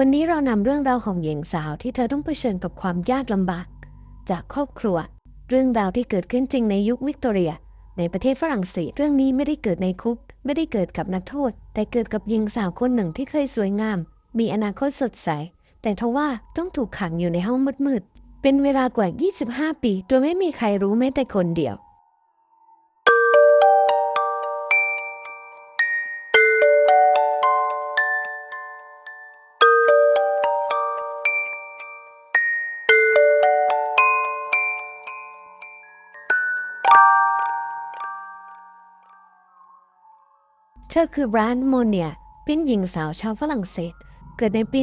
วันนี้เรานำเรื่องราวของหญิงสาวที่เธอต้องเผชิญกับความยากลำบาก จากครอบครัว เรื่องราวที่เกิดขึ้นจริงในยุควิกตอเรีย ในประเทศฝรั่งเศสเรื่องนี้ไม่ได้เกิดในคุก ไม่ได้เกิดกับนักโทษ แต่เกิดกับหญิงสาวคนหนึ่งที่เคยสวยงาม มีอนาคตสดใส แต่ทว่าต้องถูกขังอยู่ในห้องมืดๆเป็นเวลากว่า 25 ปี โดยไม่มีใครรู้แม้แต่คนเดียว ธอคือบร้านโมเนียเป็นหญิงสาวชาวฝรั่งเศส เกิดในปี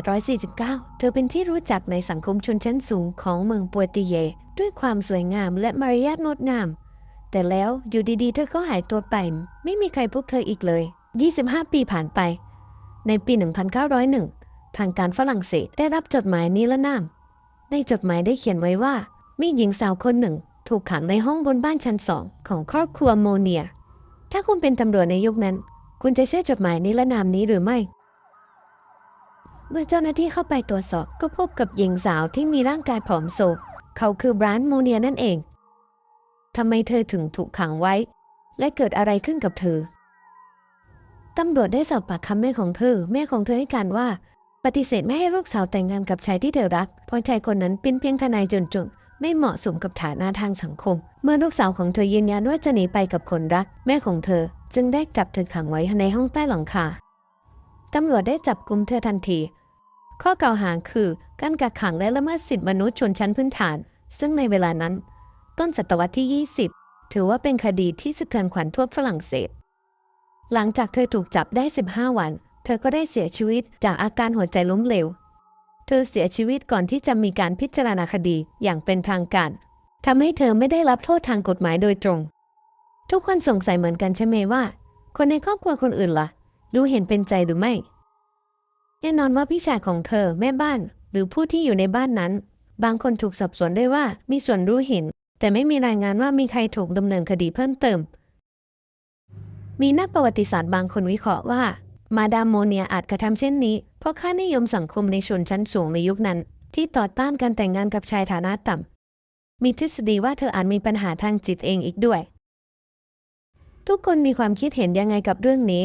1849 เธอเป็นที่รู้จักในสังคมชนชั้นสูงของเมืองปัวติเย ด้วยความสวยงามและมารยาทงดงาม แต่แล้วอยู่ดีๆ เธอก็หายตัวไป ไม่มีใครพบเธออีกเลย 25 ปีผ่านไป ในปี 1901 ทางการฝรั่งเศสได้รับจดหมายนิรนาม ในจดหมายได้เขียนไว้ว่า มีหญิงสาวคนหนึ่ง ถูกขังในห้องบนบ้านชั้นสองของครอบครัวโมเนีย ถ้าคุณเป็นตำรวจในยุคนั้น คุณจะเชื่อจดหมายนิรนามนี้หรือไม่ เมื่อเจ้าหน้าที่เข้าไปตรวจสอบก็พบกับหญิงสาวที่มีร่างกายผอมโซเขาคือบรานโมเนียนั่นเองทำไมเธอถึงถูกขังไว้ และเกิดอะไรขึ้นกับเธอตำรวจได้สอบปากคำแม่ของเธอ แม่ของเธอให้การว่า ปฏิเสธไม่ให้ลูกสาวแต่งงานกับชายที่เธอรักเพราะชายคนนั้นเป็นเพียงทนายจนๆ ไม่เหมาะสมกับฐานะทางสังคม เมื่อลูกสาวของเธอยืนยันว่าจะหนีไปกับคนรัก แม่ของเธอจึงได้จับเธอขังไว้ในห้องใต้หลังคาตำรวจได้จับกุมเธอทันที ข้อกล่าวหาคือการกักขังและละเมิดสิทธิมนุษย์ชนชั้นพื้นฐาน ซึ่งในเวลานั้น ต้นศตวรรษที่ 20 ถือว่าเป็นคดีที่สะเทือนขวัญทั่วฝรั่งเศส หลังจากเธอถูกจับได้ 15 วัน เธอก็ได้เสียชีวิตจากอาการหัวใจล้มเหลว ธอเสียชีวิตก่อนที่จะมีการพิจารณาคดีอย่างเป็นทางการทำให้เธอไม่ได้รับโทษทางกฎหมายโดยตรง ทุกคนสงสัยเหมือนกันใช่ไหมว่า คนในครอบครัวคนอื่นล่ะรู้เห็นเป็นใจหรือไม่แน่นอนว่าพี่ชายของเธอแม่บ้าน หรือผู้ที่อยู่ในบ้านนั้น บางคนถูกสอบสวนด้วยว่ามีส่วนรู้เห็น แต่ไม่มีรายงานว่ามีใครถูกดำเนินคดีเพิ่มเติม มีนักประวัติศาสตร์บางคนวิเคราะห์ว่า มาดามโมเนียอาจกระทำเช่นนี้ เพราะค่านิยมสังคมในชนชั้นสูงในยุคนั้น ที่ต่อต้านการแต่งงานกับชายฐานะต่ำ มีทฤษฎีว่าเธออาจมีปัญหาทางจิตเองอีกด้วย ทุกคนมีความคิดเห็นยังไงกับเรื่องนี้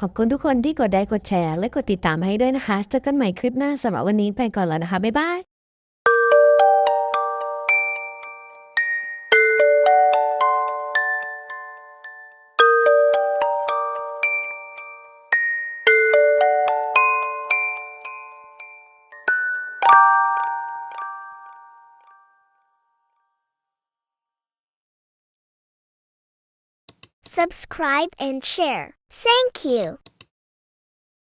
ขอบคุณทุกคนที่กดไลค์กดแชร์ และกดติดตามให้ด้วยนะคะ เจอกันใหม่คลิปหน้าสำหรับวันนี้ไปก่อนแล้วนะคะ บ๊ายบาย subscribe and share. Thank you.